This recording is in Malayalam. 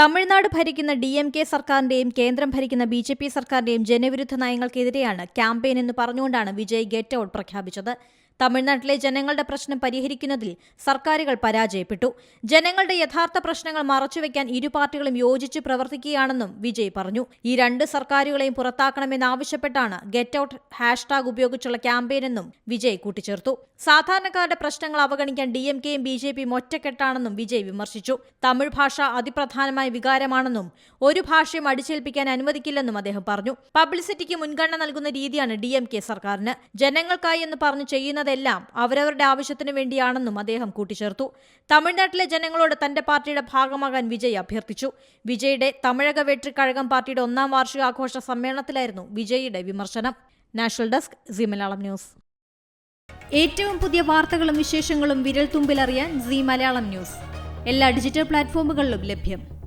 തമിഴ്നാട് ഭരിക്കുന്ന ഡി എം കെ സർക്കാരിന്റെയും കേന്ദ്രം ഭരിക്കുന്ന ബി ജെ പി സർക്കാരിന്റെയും ജനവിരുദ്ധ നയങ്ങൾക്കെതിരെയാണ് ക്യാമ്പയിൻ എന്ന് പറഞ്ഞുകൊണ്ടാണ് വിജയ് ഗെറ്റ് ഔട്ട് പ്രഖ്യാപിച്ചത്. തമിഴ്നാട്ടിലെ ജനങ്ങളുടെ പ്രശ്നം പരിഹരിക്കുന്നതിൽ സർക്കാരുകൾ പരാജയപ്പെട്ടു. ജനങ്ങളുടെ യഥാർത്ഥ പ്രശ്നങ്ങൾ മറച്ചുവെക്കാൻ ഇരു പാർട്ടികളും യോജിച്ച് പ്രവർത്തിക്കുകയാണെന്നും വിജയ് പറഞ്ഞു. ഈ രണ്ട് സർക്കാരുകളെയും പുറത്താക്കണമെന്നാവശ്യപ്പെട്ടാണ് ഗെറ്റ് ഔട്ട് ഹാഷ്ടാഗ് ഉപയോഗിച്ചുള്ള ക്യാമ്പയിനെന്നും വിജയ് കൂട്ടിച്ചേർത്തു. സാധാരണക്കാരുടെ പ്രശ്നങ്ങൾ അവഗണിക്കാൻ ഡി എം കെയും ബി ജെ പിയും ഒറ്റക്കെട്ടാണെന്നും വിജയ് വിമർശിച്ചു. തമിഴ് ഭാഷ അതിപ്രധാനമായ വികാരമാണെന്നും ഒരു ഭാഷയും അടിച്ചേൽപ്പിക്കാൻ അനുവദിക്കില്ലെന്നും അദ്ദേഹം പറഞ്ഞു. പബ്ലിസിറ്റിക്ക് മുൻഗണന നൽകുന്ന രീതിയാണ് ഡി എം കെ സർക്കാരിന്. ജനങ്ങൾക്കായി എന്ന് പറഞ്ഞു ചെയ്യുന്നതെല്ലാം അവരവരുടെ ആവശ്യത്തിനു വേണ്ടിയാണെന്നും അദ്ദേഹം കൂട്ടിച്ചേർത്തു. തമിഴ്നാട്ടിലെ ജനങ്ങളോട് തന്റെ പാർട്ടിയുടെ ഭാഗമാകാൻ വിജയ് അഭ്യർത്ഥിച്ചു. വിജയുടെ തമിഴക വെട്രിക്കഴകം പാർട്ടിയുടെ ഒന്നാം വാർഷികാഘോഷ സമ്മേളനത്തിലായിരുന്നു വിജയിയുടെ വിമർശനം. National desk Zee Malayalam news. ഏറ്റവും പുതിയ വാർത്തകളും വിശേഷങ്ങളും വിരൽ തുമ്പിലറിയാൻ സി മലയാളം ന്യൂസ്. എല്ലാ ഡിജിറ്റൽ പ്ലാറ്റ്ഫോമുകളിലും ലഭ്യം.